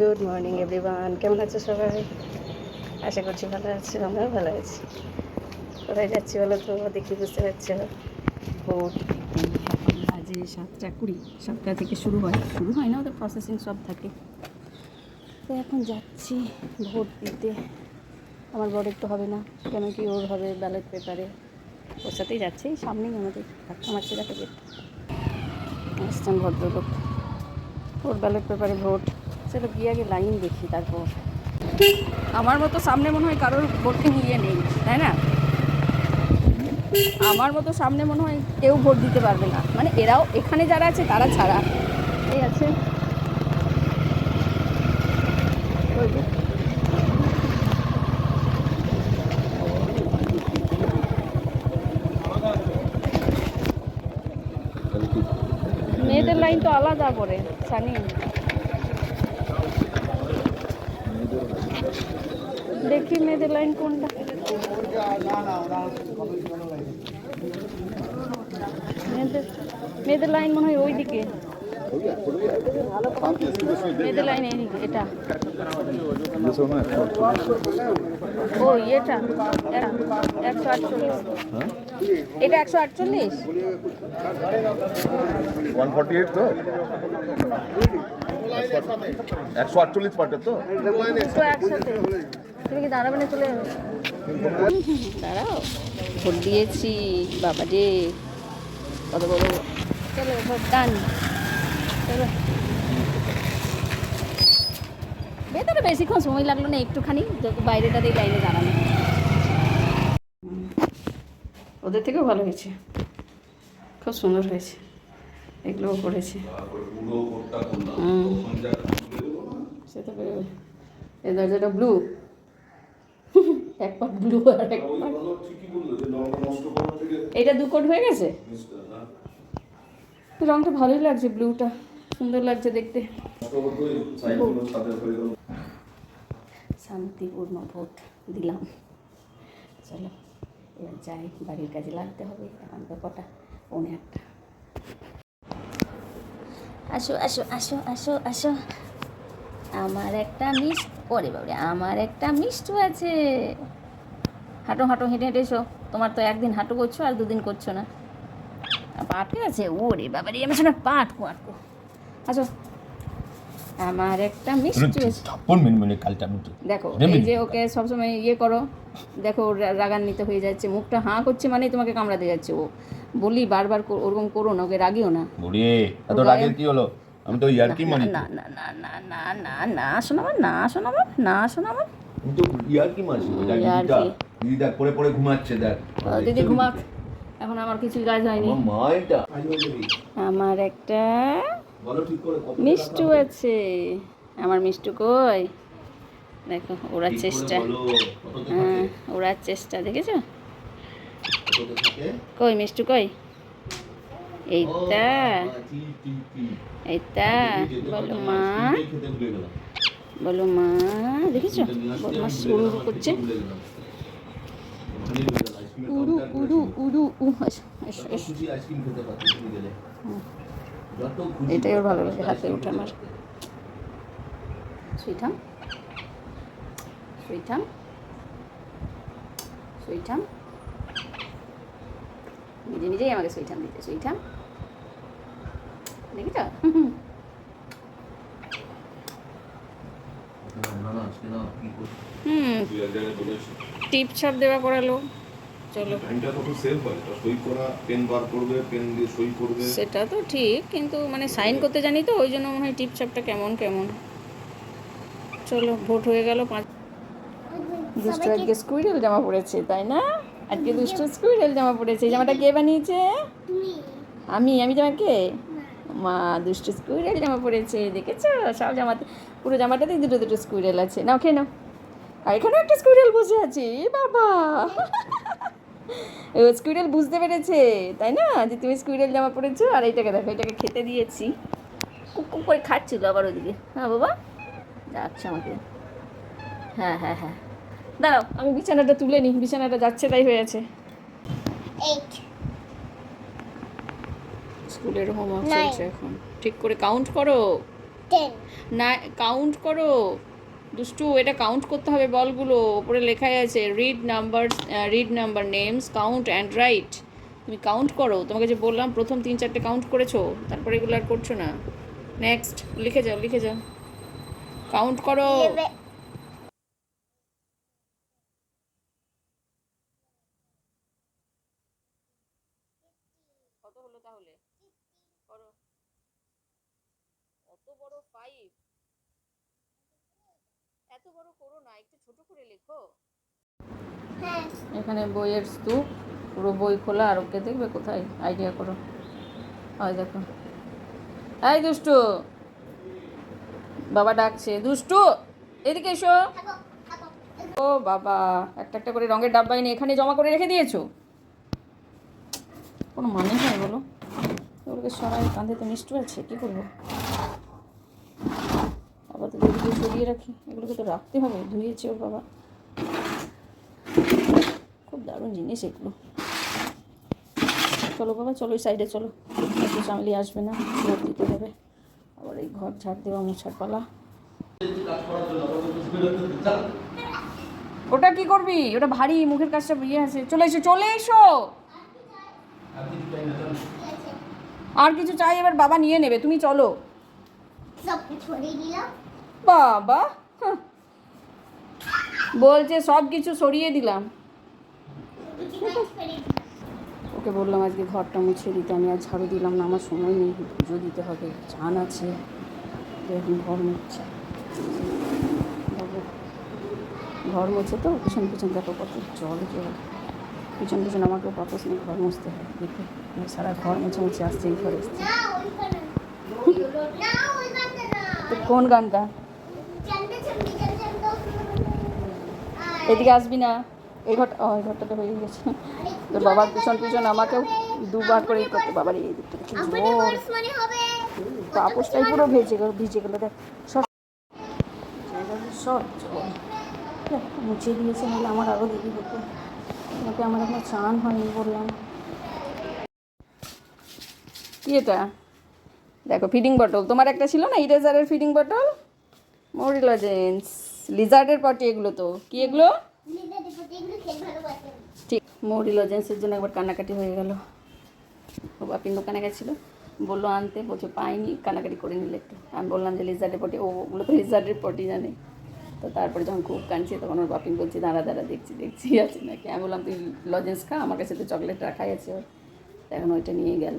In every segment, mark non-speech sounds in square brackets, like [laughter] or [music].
Good morning everyone কেমন আছো সবাই? আশা করছি ভালো আছো, আমরাও ভালো আছি। কোথায় যাচ্ছি বলো তো? দেখি বুঝতে পারছ। ভোট বাজে সাতটা কুড়ি। সাতটা থেকে শুরু হয়। শুরু হয় না, ওদের প্রসেসিং সব থাকে। তো এখন যাচ্ছি ভোট দিতে। আমার বড় একটু হবে না। কেন কি ওর হবে ব্যালট পেপারে ওর সাথেই যাচ্ছি। সামনেই আমাদের মারছে দেখো গেট আসছেন ভদ্রলোক। ওর ব্যালট পেপারে ভোট। চলো গিয়ে আগে লাইন দেখি তারপর। আমার মতো সামনে মনে হয় কারোর ভোটকে নিয়ে নেই তাই না? আমার মতো সামনে মনে হয় কেউ ভোট দিতে পারবে না। মানে এরাও এখানে যারা আছে তারা ছাড়া। এই আছে। মেয়েদের লাইন তো আলাদা করে জানি দেখি মেয়েদের লাইন কোনটা মেয়েদের মেয়েদের লাইন মনে হয় ওইদিকে মেয়েদের লাইন এইদিকে এটা ও এটা এটা একশো আটচল্লিশ এটা একশো আটচল্লিশ ওয়ান ফর্টি এইট তো একশো আটচল্লিশ পার্টের তো? তুমি কি দাঁড়াবে না চলে দাঁড়াও। ভোট দিয়েছি বাবা রে। কত বড় চলো ভোট ডান। চলো। ভেতরে বেশিক্ষণ সময় লাগল না একটুখানি। বাইরেটাতেই লাইনে দাঁড়ানো। ওদের থেকেও ভালো হয়েছে। খুব সুন্দর হয়েছে। এগুলোও করেছে। সে তো বেরোবে এই দরজাটা ব্লু এক পাট ব্লু আর এক পাট এটা দু কোট হয়ে গেছে? রংটা ভালোই লাগছে ব্লুটা সুন্দর লাগছে দেখতে। শান্তিপূর্ণ ভোট দিলাম। চলো এবার যাই বাড়ির কাজে লাগতে হবে এখন তো কটা পৌনে একটা আসো আসো আসো আসো আসো। আমার একটা মিস ওরে বাবরে আমার একটা মিষ্টু আছে। হাঁটো হাঁটো হেঁটে হেঁটে এসো। তোমার তো একদিন হাঁটু করছ আর দুদিন করছ না। পাটে আছে ওরে বাবারে আমি শোনা পাট কো আটকো। আসো। আমার একটা মিষ্টি মেন মানে দেখো এই যে ওকে সবসময় ইয়ে করো দেখো রা- রাগান্বিত হয়ে যাচ্ছে মুখটা হাঁ করছে মানেই তোমাকে কামড়াতে যাচ্ছে ও। বলি বারবার ওরকম করো না ওকে রাগিও না। বুড়ি এত রাগের কি হলো? আমি তো ইয়ার্কি মারি না না না না না না না শোনাবার না শোনাবার না শোনাবার আমি তো ইয়ার্কি দেখ ইয়ার্কি। দিদিটা দিদিটা পরে পরে ঘুমাচ্ছে দেখ। দিদি ঘুমাক এখন আমার কিছু কাজ হয়নি। আমার মা এটা আমার একটা বলো ঠিক করে কত মিষ্টু আছে। আমার মিষ্টু কই? দেখো ওরা চেষ্টা। হ্যাঁ? ওরা চেষ্টা দেখেছ? থাকে? কই মিষ্টু কই? এইটা। টি। এইটা। বলো মা। বলো মা দেখেছ? বদমাস গেলাম, করছে উড়ু উড়ু উড়ু উ এটাই ওর ভালো লাগে, হাতে আইসক্রিম আমার। সুইঠাম সুইঠাম সুইঠাম নিজে নিজেই আমাকে সুইঠাম দিতে সুইঠাম দেখেছ? হুম। টিপ ছাপ দেওয়া করালো। চলো। টাইমটা তখন সেভ হয়। তা সই করা পেন বার করবে পেন দিয়ে সই করবে। সেটা তো ঠিক কিন্তু মানে সাইন করতে জানি তো ওই জন্য মনে হয় টিপ ছাপটা কেমন কেমন। চলো ভোট হয়ে গেল পাঁচ দুষ্টু আজকে স্কুইরেল জামা পড়েছে তাই না? আজকে দুষ্টু স্কুইরেল জামা পড়েছে এই জামাটা কে বানিয়েছে? আমি আমি জামা কে? মা দুষ্টু স্কুইরেল জামা পড়েছে দেখেছ? সব জামাতে পুরো জামাটাতেই দুটো দুটো স্কুইরেল আছে। নাও খেয়ে নাও। আর এখানেও একটা স্কুইরেল বসে আছে বাবা! ও স্কুইরেল বুঝতে পেরেছে তাই না? যে তুমি স্কুইরেল জামা পরেছো আর এইটাকে দেখো এটাকে খেতে দিয়েছি। কুক করে খাচ্ছিল আবার ওদিকে। হ্যাঁ বাবা? যাচ্ছে আমাকে। হ্যাঁ হ্যাঁ হ্যাঁ। দাঁড়াও আমি বিছানাটা তুলে নিই বিছানাটা যাচ্ছে তাই হয়েছে eight, স্কুলের হোমওয়ার্ক. চলছে এখন। ঠিক করে কাউন্ট করো। না কাউন্ট করো। দুষ্টু এটা কাউন্ট করতে হবে বলগুলো। ওপরে লেখাই আছে read number read number names count and write তুমি কাউন্ট করো। তোমাকে যে বললাম প্রথম তিন চারটে কাউন্ট করেছ তারপরে এগুলো আর করছ না। নেক্সট লিখে যাও লিখে যাও। কাউন্ট করো ইলেভেন কত হলো তাহলে করো কত বড় ফাইভ এত বড় করো না, একটু ছোট করে লেখো। এখানে বইয়ের স্তূপ, পুরো বই খোলা, আর ওকে দেখবে কোথায়? আইডিয়া করো। হয় দেখো। এই দুষ্টু! বাবা ডাকছে, দুষ্টু! এদিকে এসো। ও বাবা, একটা একটা করে রঙের ডাব্বা এনে এখানে জমা করে রেখে দিয়েছ? কোনো মানে হয় বলো? ওগুলোকে সবাই কাঁধে তো মিষ্টি আছে, কী করব আবার তো এদিকে রাখি। এগুলোকে তো রাখতে হবে, ধুয়েছে ওর বাবা। খুব দারুণ জিনিস এগুলো। চলো বাবা, চলো ওই সাইডে চলো। একটু চামলি আসবে না ভোট দিতে হবে। আবার এই ঘর ঝাড় দেওয়া মোছার পালা। কাজ করার জন্য আবার বলতেছে বেরোতে চাল। ওটা কি করবি? ওটা ভারী মুখের কাজটা ইয়ে আছে। চলে এসো চলে এসো! আর কিছু চাই? এবার বাবা নিয়ে নেবে, তুমি চলো। সব বাবা। বলছে সব কিছু সরিয়ে দিলাম। ওকে বললাম আজকে ঘরটা মুছে দিতে আমি আর ঝাড়ু দিলাম না আমার সময় নেই পুজো দিতে হবে চান আছে। এখন ঘর মুছছে ঘর মুছে তো পিছন পিছন দেখো কত জল জল। পিছন পিছন আমাকেও বাপস নিয়ে ঘর মুছতে হয়। দেখো সারা ঘর মুছে মুছে আসছে এই ঘরে এসছে। কোন গানটা? এদিকে আসবি না। এই ঘরটা ও এই ঘরটা তো হয়ে গেছে। তোর বাবার পিছন পিছন আমাকেও দুবার করে ই করতে বাবার এই দিকটা মানে পাপোশটাই পুরো ভেজে গেল ভিজে গেলো দেখ। সব সব মুছে দিয়েছে নাহলে আমার আরও দেরি হতো। তোমাকে আমার এখনও চান হয়নি বললাম। কি এটা? দেখো ফিডিং বটল তোমার একটা ছিল না ইরেজারের ফিডিং বটল মরিলজেন্স লিজার্ডের পটি এগুলো তো। কি এগুলো? ঠিক মৌরি লজেন্সের জন্য একবার কান্নাকাটি হয়ে গেল। ও বাপিন দোকানে গেছিল। বলল আনতে। বলছে পাইনি। কান্নাকাটি করে নিলে একটু। আমি বললাম যে লিজার্ডের পটি ওগুলো তো লিজার্ডের পটি জানে। তো তারপরে যখন খুব কাঁদছে তখন ওর বাপিন বলছে দাঁড়া দাঁড়া দেখছি দেখছি আছে নাকি? আমি বললাম তুই লজেন্স খা আমার কাছে তো চকলেট রাখাই আছে ওর। তো এখন ওইটা নিয়ে গেল।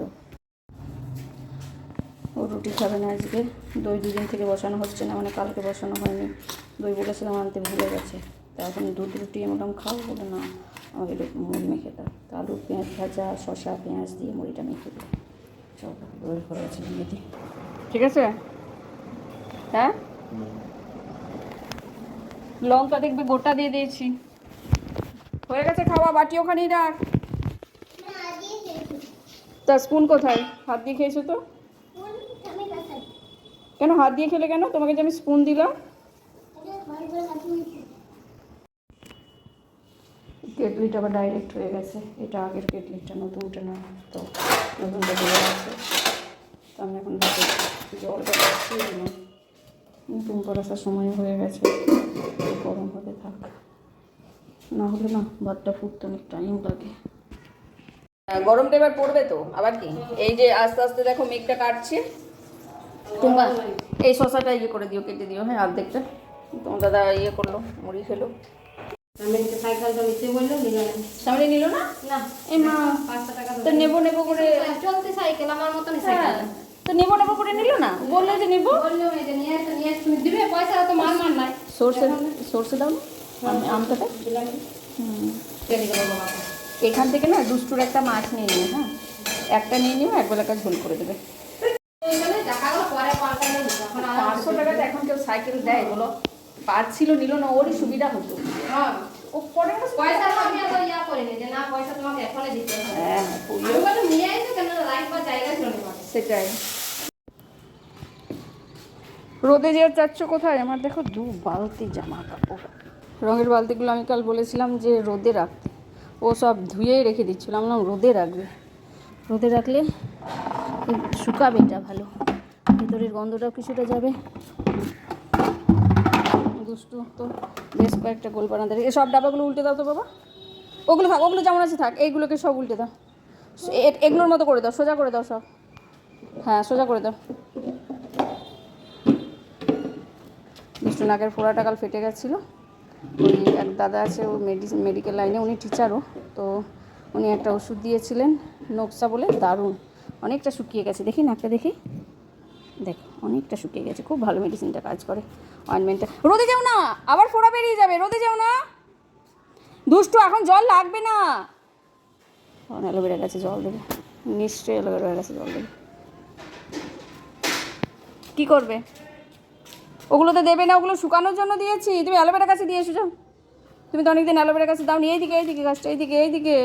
ও রুটি খাবে না আজকে। দই দুদিন থেকে বসানো হচ্ছে না মানে কালকে বসানো হয়নি। দই বলেছিলাম আনতে ভুলে গেছে। তা এখন দুধ রুটি বললাম, খাও। বলে না, আমাকে মুড়ি মেখে দাও। তা আলু, পেঁয়াজ ভাজা শশা পেঁয়াজ দিয়ে মুড়িটা মেখে দিই সব দই করে আছে নিয়ে দিই ঠিক আছে? হ্যাঁ? লঙ্কা দেখবি, গোটা দিয়ে দিয়েছি। হয়ে গেছে খাওয়া, বাটি ওখানেই রাখ। দিয়ে তা স্পুন কোথায়? হাত দিয়ে খেয়েছো তো? কেন হাত দিয়ে খেলে কেন? তোমাকে যে আমি স্পুন দিলাম। কেটলিটা আবার ডাইরেক্ট হয়ে গেছে। এটা আগের কেটলিটা নতুনটা না তো নতুনটা দিয়ে আছে। তো আমি এখন জলটা দিলাম। নতুন করে আসার সময় হয়ে গেছে। গরম হতে থাক। না হলে না ভাতটা ফুটতে অনেক টাইম লাগে। গরমটা এবার পড়বে তো? আবার কি? এই যে আস্তে আস্তে দেখো মেঘটা কাটছে। তোমরা এই শশাটা ইয়ে করে দিও কেটে দিও হ্যাঁ অর্ধেকটা। তোমার দাদা ইয়ে করল মুড়ি খেলো। সাইকেলটা নিতে বলল নিলাম সামনে নিল না? না। মা তো নেব নেব করে চলতে সাইকেল আমার মতনই হ্যাঁ তো নেব নেব করে নিল না? বলল যে নেব। বলল এই যে নিয়ে আসো নিয়ে আসো তুমি দিবে পয়সা তো মার মার নাই। সর্ষে দাও বাবা এখান থেকে না দুষ্টুর একটা মাছ নিয়ে নিও হ্যাঁ? একটা নিয়ে নিও এক বেলাকার ঝোল করে দেবে। পাঁচশো টাকাতে এখন কেউ সাইকেল দেয় বলো পাচ্ছিল নিল না ওরই সুবিধা হতো। হ্যাঁ। ও পরে পয়সা আমি এত ইয়া করিনি যে না পয়সা তোমাকে এখনই দিতে হবে। হ্যাঁ আমি পুরো নিয়ে আসো কেন রাখবার জায়গা ছিল না সেটাই। রোদে যে চাচ্ছ কোথায়? আমার দেখো দু বালতি জামা কাপড় রঙের বালতিগুলো আমি কাল বলেছিলাম যে রোদে রাখতে। ও সব ধুয়েই রেখে দিচ্ছিলাম বললাম রোদে রাখবে? রোদে রাখলে শুকাবে এটা ভালো। ভেতরে তন্দুরির গন্ধটাও কিছুটা যাবে। দুষ্টু তো বেশ কয়েকটা গোল বানাতে এই সব ডাবাগুলো উল্টে দাও তো বাবা। ওগুলো থাক, ওগুলো যেমন আছে থাক, এইগুলোকে সব উল্টে দাও। এগুলোর মতো করে দাও, সোজা করে দাও সব। হ্যাঁ সোজা করে দাও। দুষ্টু নাকের ফোড়াটা কাল ফেটে গেছিল। ওই এক দাদা আছে, ও মেডিসিন মেডিকেল লাইনে উনি টিচারও তো উনি একটা ওষুধ দিয়েছিলেন নকশা বলে, দারুণ। অনেকটা শুকিয়ে গেছে। দেখি নাকটা দেখি। দেখো, অনেকটা শুকিয়ে গেছে। খুব ভালো মেডিসিনটা কাজ করে। অয়েনমেন্টটা রোদে যাও না! আবার ফোড়া বেরিয়ে যাবে। রোদে যাও না! দুষ্টু, এখন জল লাগবে না! অ্যালোভেরা গাছে জল দেবে। নিশ্চয়ই অ্যালোভেরা গাছে জল দেবে। কী করবে? ওগুলো তো দেবে না, ওগুলো শুকানোর জন্য দিয়েছি। তুমি অ্যালোভেরা গাছে দিয়ে এসো, যাও। তুমি তো অনেকদিন অ্যালোভেরা গাছে দাও নি এইদিকে এইদিকে গাছটা, এইদিকে এইদিকে।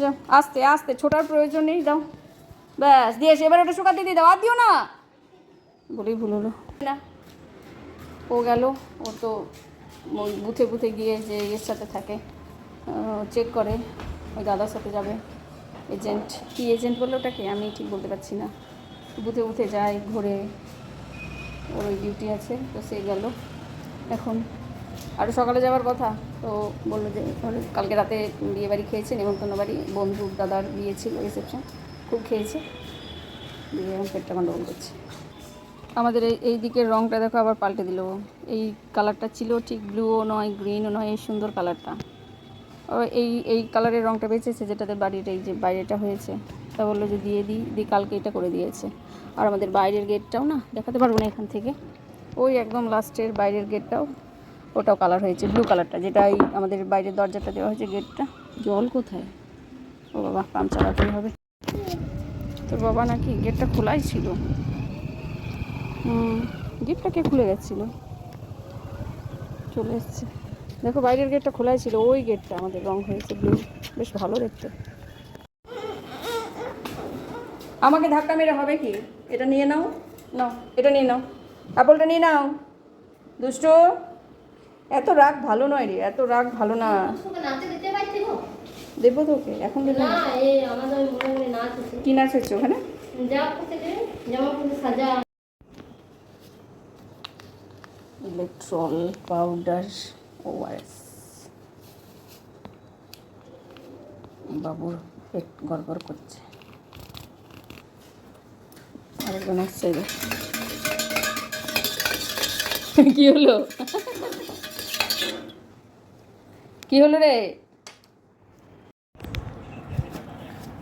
যাও, আস্তে আস্তে। ছোটার প্রয়োজন নেই দাও ব্যাস, দিয়ে এবার ওটা শুকাতে দিয়ে দাও, আর দিও না। বলেই ভুল হলো। না। ও গেল, ও তো বুথে বুথে গিয়ে যে ইয়ের সাথে থাকে চেক করে, ওই দাদার সাথে যাবে। এজেন্ট কী এজেন্ট বলল ওটাকে আমি ঠিক বলতে পারছি না। বুথে বুথে যায়, ঘোরে, ওর ওই ডিউটি আছে, তো সে গেল। এখন আরও সকালে যাওয়ার কথা? তো বলল যে কালকে রাতে বিয়ে বাড়ি খেয়েছে নেমন্তন্ন বাড়ি বন্ধুর দাদার বিয়ে ছিল রিসেপশন খুব খেয়েছে। দিয়ে এখন পেটটা গন্ডগোল করছে। আমাদের এই এই দিকের রঙটা দেখো আবার পাল্টে দিল। এই কালারটা ছিল ঠিক ব্লুও নয় গ্রিনও নয় এই সুন্দর কালারটা। এই এই কালারের রঙটা বেঁচেছে যেটাতে বাড়ির এই যে বাইরেটা হয়েছে। তা বলল যে দিয়ে দিই দিয়ে কালকে এটা করে দিয়েছে। আর আমাদের বাইরের গেটটাও না দেখাতে পারব না এখান থেকে। ওই একদম লাস্টের বাইরের গেটটাও ওটাও কালার হয়েছে ব্লু কালারটা। যেটা এই আমাদের বাইরের দরজাটা দেওয়া হয়েছে গেটটা। জল কোথায়? ও বাবা পাম্প চালাতেই হবে। তোর বাবা নাকি গেটটা খোলাই ছিল। হুম, গেটটা কে খুলে গেছিল? চলে এসছে। দেখো বাইরের গেটটা খোলাই ছিল, ওই গেটটা আমাদের রং হয়েছে ব্লু বেশ ভালো দেখতে। আমাকে ধাক্কা মেরে হবে কি? এটা নিয়ে নাও। নাও, এটা নিয়ে নাও। অ্যাপলটা নিয়ে নাও। দুষ্ট, এত রাগ ভালো নয় রে, এত রাগ ভালো না। দেবো তোকে এখন দেবো না? মনে মনে কি নাচ হচ্ছে ওখানে? জামা থেকে জামা পরে সাজা। ইলেকট্রল পাউডার ওআরএস বাবুর পেট গড়বড় করছে। আরেকজন আসছে। কি হলো? কি হলো রে?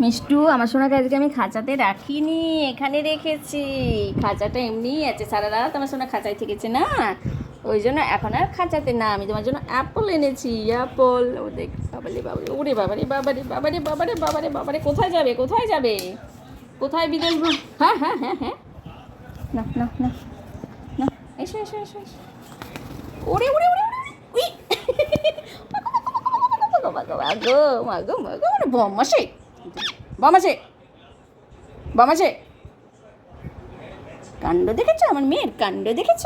মিষ্টু, আমার সোনাকে আজকে আমি খাঁচাতে রাখিনি, এখানে রেখেছি। খাঁচাটা এমনিই আছে, সারা রাত আমার সোনা খাঁচায় থেকেছে না। ওই জন্য এখন আর খাঁচাতে না, আমি তোমার জন্য অ্যাপল এনেছি, অ্যাপল। ও দেখ, বাবারে বাবারে, ওরে বাবারে বাবারে বাবারে বাবারে বাবারে বাবারে, কোথায় যাবে কোথায় যাবে? কোথায় বিদেশ হ্যাঁ হ্যাঁ হ্যাঁ হ্যাঁ। না না না না, এসো এসো এসো এসো। ওরে ওরে ওরে ওরে [laughs] মাগো মাগো মাগো মাগো মাগো মানে বম আসে বম আছে? বম কাণ্ড দেখেছ? আমার মেয়ের কাণ্ড দেখেছ?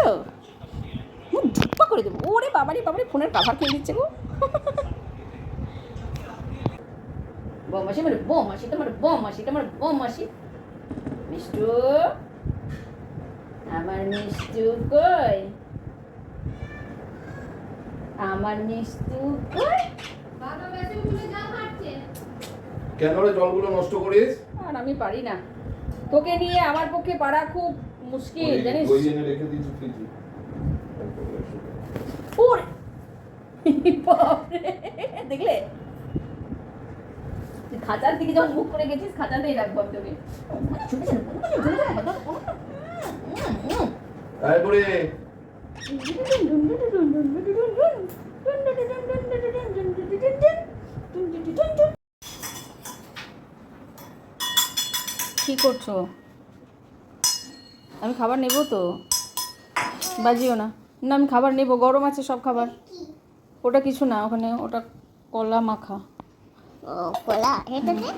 ধুপ্পা করে দেবো। ওরে বাবারে বাবারে, ফোনের কাভার খেয়ে দিচ্ছে গো। বম আসি মানে বম আসি তোমার বম আসি তোমার বম আসি মিষ্টু, আমার মিষ্টু কই? আমার মিষ্টু কই? বাবা বেশি উঠে যা হাঁটছে কেন রে জলগুলো নষ্ট করিস? আর আমি পারি না। তোকে নিয়ে আমার পক্ষে পারা খুব মুশকিল জানিস? দই এনে রেখে দিয়েছি ফ্রিজে। ওরে! দেখলে? খাঁচার দিকে যখন মুখ করে গেছিস খাঁচাতেই রাখব আমি তোকে। তারপরে [laughs] কি করছ? আমি খাবার নেব তো। বাজিও না। না আমি খাবার নেব গরম আছে সব খাবার। ওটা কিছু না ওখানে ওটা কলা মাখা। কলা? এটা নে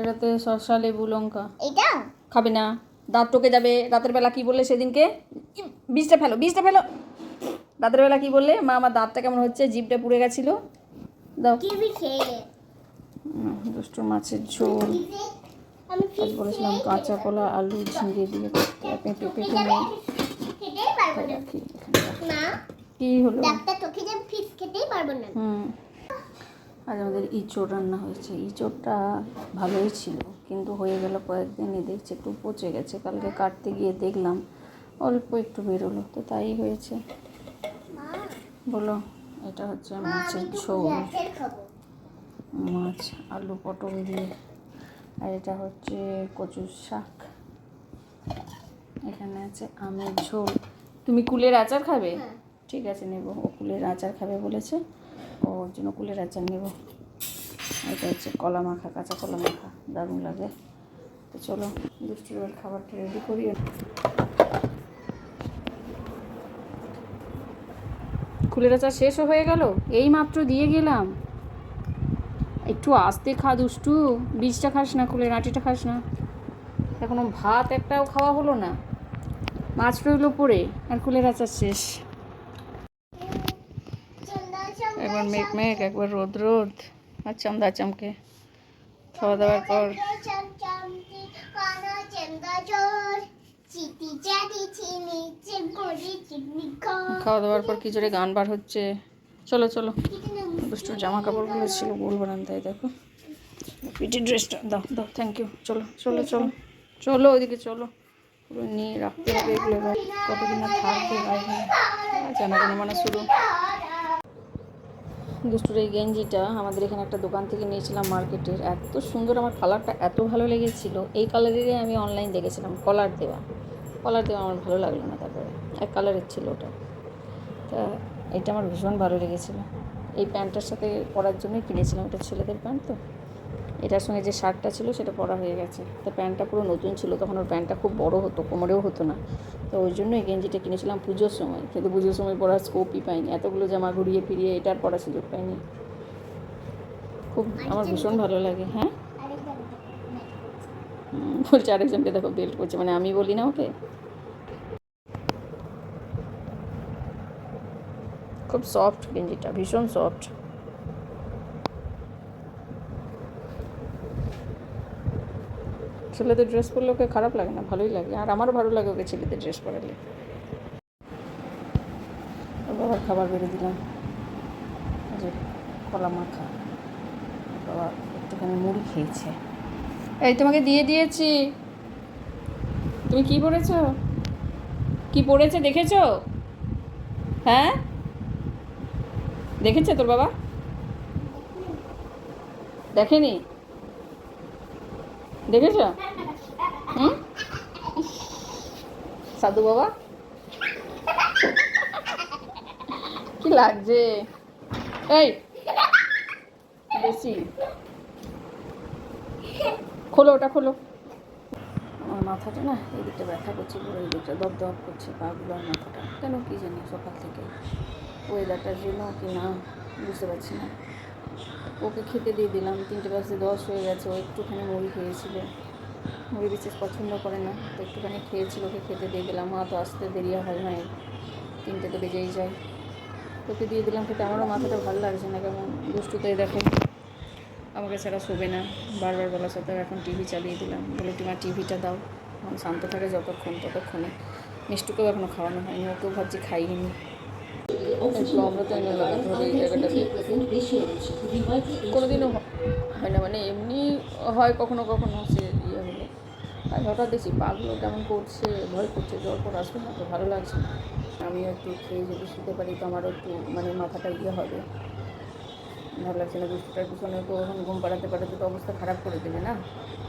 এটাতে শসা লেবু লঙ্কা। এটা খাবে না। দাঁত টোকে যাবে। রাতের বেলা কি বললে সেদিনকে? বীজটা ফেলো বীজটা ফেলো। রাতের বেলা কি বললে? মা আমার দাঁতটা কেমন হচ্ছে? জিভটা পুড়ে গেছিল। দাও। দুষ্টু মাছের ঝোল। আজ বলেছিলাম কাঁচা কলা আলু ঝিঙে দিয়ে পেঁপে পেঁপে কি হলো? হুম। আজ আমাদের ইঁচড় রান্না হয়েছে। ইঁচড়টা ভালোই ছিল কিন্তু হয়ে গেল কয়েকদিনই দেখছি একটু পচে গেছে। কালকে কাটতে গিয়ে দেখলাম অল্প একটু বেরোলো তো তাই হয়েছে। বলো এটা হচ্ছে মাছের ঝোল। মাছ আলু পটল দিয়ে। আর এটা হচ্ছে কচুর শাক। এখানে আছে আমের ঝোল। তুমি কুলের আচার খাবে? হ্যাঁ। ঠিক আছে নেব। ও কুলের আচার খাবে বলেছে। ওর জন্য কুলের আচার নেব। এটা হচ্ছে কলা মাখা কাঁচা কলা মাখা। দারুণ লাগে। তো চলো দুষ্টুর খাবারটা রেডি করি। কুলের আচার শেষও হয়ে গেল? এই মাত্র দিয়ে গেলাম। একটু আস্তে খা দুষ্টু। বীজটা খাস না কুলের আটিটা খাস না। এখনও ভাত একটাও খাওয়া হলো না। মাছ রইল পরে আর কুলের আচার শেষ। চন্দা চন্দা একবার মেঘ মেঘ, একবার রোদ রোদ, আর চামদা চমকে। খাওয়া দাওয়ার পর। চন্দা খাওয়া দাওয়ার পর কি জোরে গান বার হচ্ছে। চলো চলো। দুষ্টুর জামা কাপড়গুলো ছিল গোল বারান্দায় দেখো। পিটি ড্রেসটা, দাও দাও থ্যাংক ইউ চলো চলো চলো চলো ওইদিকে চলো। পুরো নিয়ে রাখতে হবে এগুলো, এবার কতদিন আর থাকবে, বাইরে জানা কোনো মানে শুরু দুষ্টুর এই গেঞ্জিটা আমাদের এখানে একটা দোকান থেকে নিয়েছিলাম মার্কেটের। এত সুন্দর আমার কালারটা, এত ভালো লেগেছিল। এই কালারেরই আমি অনলাইন দেখেছিলাম কলার দেওয়া। কলার দেওয়া আমার ভালো লাগল না তারপরে। এক কালারের ছিল ওটা। তা এটা আমার ভীষণ ভালো লেগেছিল। এই প্যান্টটার সাথে পরার জন্যই কিনেছিলাম। এটা ছেলেদের প্যান্ট তো। এটার সঙ্গে যে শার্টটা ছিল সেটা পরা হয়ে গেছে। তো প্যান্টটা পুরো নতুন ছিল। তখন ওর প্যান্টটা খুব বড় হতো কোমরেও হতো না। তো ওই জন্য এই গেঞ্জিটা কিনেছিলাম পুজোর সময়। কিন্তু পুজোর সময় পরার স্কোপই পাইনি। এতগুলো জামা ঘুরিয়ে ফিরিয়ে এটার পরার সুযোগ পাইনি। খুব আমার ভীষণ ভালো লাগে। হ্যাঁ? বলছে আরেকজনকে দেখো বেল্ট করছে মানে আমি বলি না ওকে? খুব সফট গেঞ্জিটা, ভীষণ সফট ছেলেদের ড্রেস পরলে ওকে খারাপ লাগে না, ভালোই লাগে। আর আমারও ভালো লাগে ওকে ছেলেদের ড্রেস পরালে। বাবার খাবার বেড়ে দিলাম। যে কলা মাখা। বাবা একটুখানি মুড়ি খেয়েছে। এই তোমাকে দিয়ে দিয়েছি। তুমি কি পড়েছো কি পড়েছে দেখেছ? হ্যাঁ? দেখেছে তোর বাবা? দেখেনি? দেখেছ? হুম? সাধু বাবা? কি লাগছে? এই! বেশি। খোলো, ওটা খোলো। আমার মাথাটা না এই দিকটা ব্যথা করছে, পুরো এই দিকটা দপ দপ করছে পাগুলো আর মাথাটা। কেন কি জানি সকাল থেকে। ওয়েদারটার জন্য কি না, বুঝতে পারছি না। ওকে খেতে দিয়ে দিলাম, তিনটে বাজে দশ হয়ে গেছে, ও একটুখানি মুড়ি খেয়েছিল। মুড়ি বিশেষ পছন্দ করে না, তো একটুখানি খেয়েছিল, ওকে খেতে দিয়ে দিলাম। মা তো আসতে দেরি হয় মায়ের তিনটে তো বেজেই যায়। তোকে দিয়ে দিলাম খেতে, আমারও মাথাটা ভালো লাগছে না, কেমন দুষ্টুতে দেখো। আমাকে ছাড়া শোবে না, বারবার বলা সত্ত্বেও এখন টিভি চালিয়ে দিলাম। বলে, তোমার টিভিটা দাও এখন শান্ত থাকে যতক্ষণ, ততক্ষণে। মিষ্টুকেও এখনও খাওয়ানো হয়নি, ওকেও ভাবছি নি। একটু এই জায়গাটাতে কোনোদিনও হয় না মানে এমনি হয় কখনো কখনো সে ইয়ে হলো। আর হঠাৎ দেখছি পাগুলো কেমন করছে, ভয় করছে, জ্বর পর আসবে না তো ভালো লাগছে না। আমিও একটু খেয়ে যদি শুতে পারি তো আমারও একটু মানে মাথাটা ইয়ে হবে। ভালো লাগছে না দুষ্টটার পিছনে তো এখন ঘুম পাড়াতে পাড়াতে তো অবস্থা খারাপ করে দেবে না?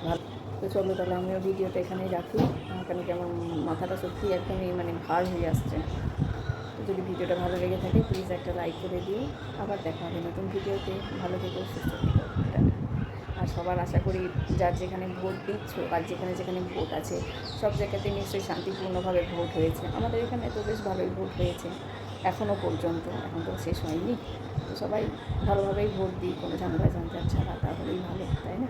ভালো। তো চলো তাহলে আমিও ভিডিওটা এখানেই রাখি। কেন কেমন মাথাটা সত্যি একদমই মানে ভার হয়ে আসছে। যদি ভিডিওটা ভালো লেগে থাকে প্লিজ একটা লাইক করে দিও। আবার দেখা হবে নতুন ভিডিওতে। ভালো থেকো, সুস্থ আর সবার আশা করি, যার যেখানে ভোট দিচ্ছ আর যেখানে যেখানে ভোট আছে, সব জায়গাতে নিশ্চয়ই শান্তিপূর্ণভাবে ভোট হয়েছে। আমাদের এখানে তো বেশ ভালোই ভোট হয়েছে এখনও পর্যন্ত, এখন তো শেষ হয়নি। তো সবাই ভালোভাবেই ভোট দিই কোনো ঝামেলা ঝঞ্ঝাট ছাড়া, তাহলেই ভালো, তাই না?